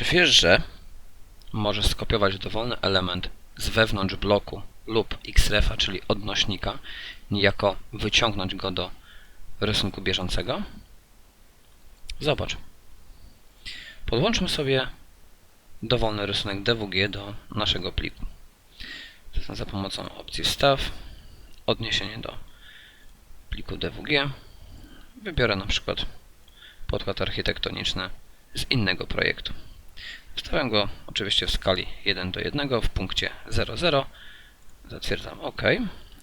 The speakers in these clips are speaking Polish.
Czy wiesz, że możesz skopiować dowolny element z wewnątrz bloku lub xrefa, czyli odnośnika, niejako wyciągnąć go do rysunku bieżącego? Zobacz. Podłączmy sobie dowolny rysunek DWG do naszego pliku. Zatem za pomocą opcji Wstaw, odniesienie do pliku DWG. Wybiorę na przykład podkład architektoniczny z innego projektu. Wstawiam go oczywiście w skali 1 do 1 w punkcie 00. Zatwierdzam OK.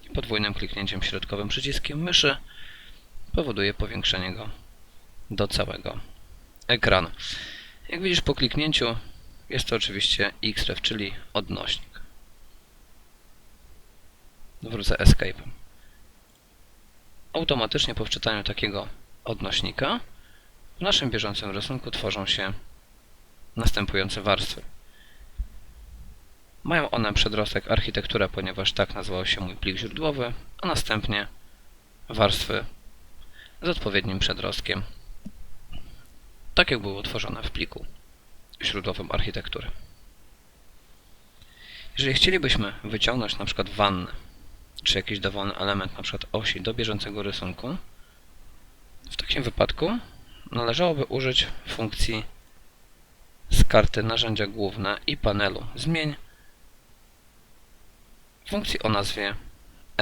I podwójnym kliknięciem środkowym przyciskiem myszy powoduje powiększenie go do całego ekranu. Jak widzisz po kliknięciu jest to oczywiście xref, czyli odnośnik. Wrócę Escape. Automatycznie po wczytaniu takiego odnośnika w naszym bieżącym rysunku tworzą się następujące warstwy. Mają one przedrostek architektura, ponieważ tak nazywał się mój plik źródłowy, a następnie warstwy z odpowiednim przedrostkiem, tak jak było utworzone w pliku źródłowym architektury. Jeżeli chcielibyśmy wyciągnąć przykład wannę, czy jakiś dowolny element, przykład osi do bieżącego rysunku, w takim wypadku należałoby użyć funkcji z karty narzędzia główne i panelu zmień funkcji o nazwie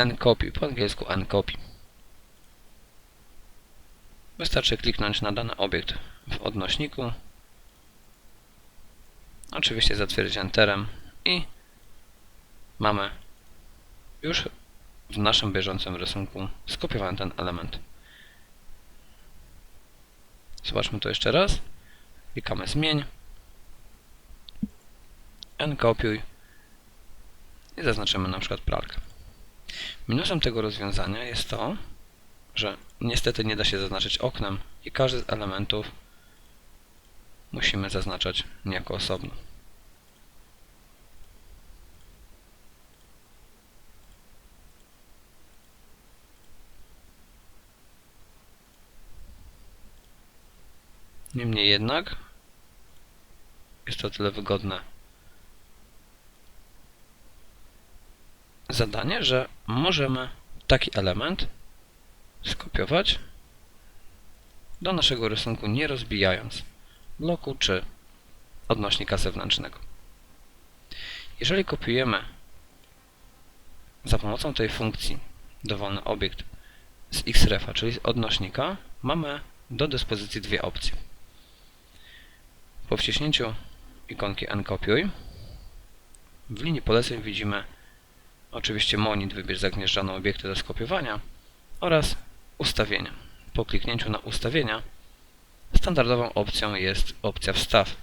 ncopy, po angielsku ncopy. Wystarczy kliknąć na dany obiekt w odnośniku, oczywiście zatwierdzić Enterem i mamy już w naszym bieżącym rysunku skopiowany ten element. Zobaczmy to jeszcze raz. Klikamy zmień. Enkopiuj. I zaznaczymy na przykład pralkę. Minusem tego rozwiązania jest to, że niestety nie da się zaznaczyć oknem i każdy z elementów musimy zaznaczać niejako osobno. Niemniej jednak jest to tyle wygodne zadanie, że możemy taki element skopiować do naszego rysunku, nie rozbijając bloku czy odnośnika zewnętrznego. Jeżeli kopiujemy za pomocą tej funkcji dowolny obiekt z xrefa, czyli z odnośnika, mamy do dyspozycji dwie opcje. Po wciśnięciu ikonki Enkopiuj w linii poleceń widzimy oczywiście monit, wybierz zagnieżdżone obiekty do skopiowania oraz ustawienia. Po kliknięciu na ustawienia standardową opcją jest opcja wstaw,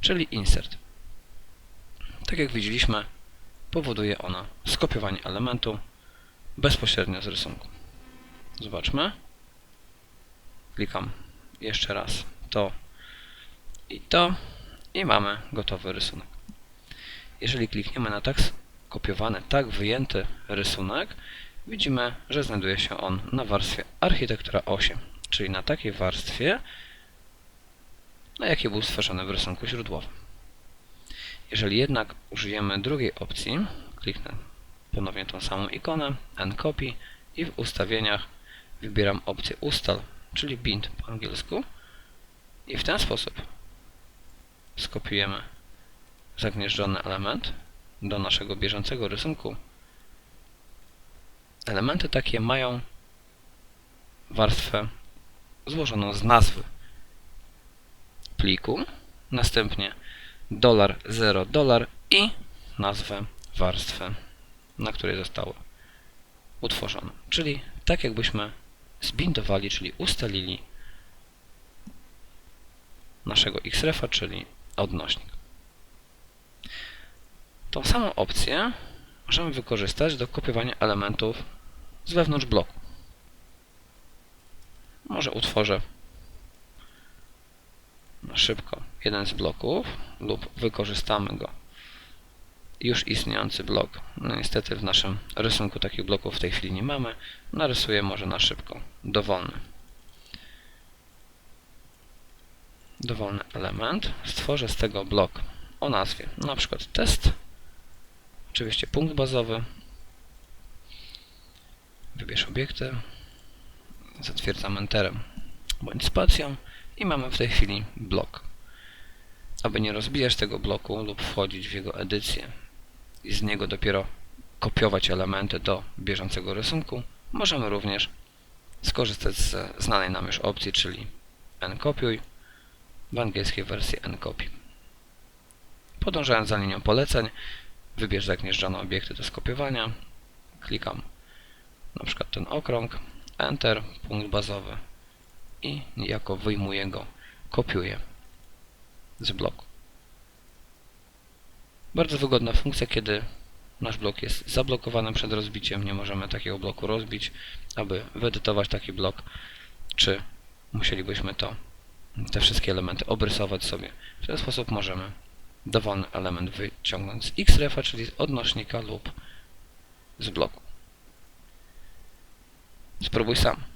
czyli insert. Tak jak widzieliśmy, powoduje ona skopiowanie elementu bezpośrednio z rysunku. Zobaczmy. Klikam jeszcze raz to i to i mamy gotowy rysunek. Jeżeli klikniemy na tak kopiowany, tak wyjęty rysunek, widzimy, że znajduje się on na warstwie architektura 8, czyli na takiej warstwie, na jakiej był stworzony w rysunku źródłowym. Jeżeli jednak użyjemy drugiej opcji, kliknę ponownie tą samą ikonę, Encopy i w ustawieniach wybieram opcję ustal, czyli bind po angielsku i w ten sposób skopiujemy zagnieżdżony element do naszego bieżącego rysunku. Elementy takie mają warstwę złożoną z nazwy pliku, następnie dolar 0 dolar i nazwę warstwy, na której zostało utworzone. Czyli tak jakbyśmy zbindowali, czyli ustalili naszego xrefa, czyli odnośnik. Tą samą opcję możemy wykorzystać do kopiowania elementów z wewnątrz bloku. Może utworzę na szybko jeden z bloków lub wykorzystamy go już istniejący blok. No niestety w naszym rysunku takich bloków w tej chwili nie mamy. Narysuję może na szybko dowolny. dowolny element, stworzę z tego blok o nazwie na przykład test, oczywiście punkt bazowy, wybierz obiekty, zatwierdzam enterem bądź spacją i mamy w tej chwili blok. Aby nie rozbijać tego bloku lub wchodzić w jego edycję i z niego dopiero kopiować elementy do bieżącego rysunku, możemy również skorzystać z znanej nam już opcji, czyli nkopiuj w angielskiej wersji ncopy. Podążając za linią poleceń, wybierz zagnieżdżone obiekty do skopiowania, klikam na przykład ten okrąg, Enter, punkt bazowy i niejako wyjmuję go, kopiuję z bloku. Bardzo wygodna funkcja, kiedy nasz blok jest zablokowany przed rozbiciem, nie możemy takiego bloku rozbić. Aby wyedytować taki blok, czy musielibyśmy to, te wszystkie elementy obrysować sobie. W ten sposób możemy dowolny element wyciągnąć z xrefa, czyli z odnośnika lub z bloku. Spróbuj sam.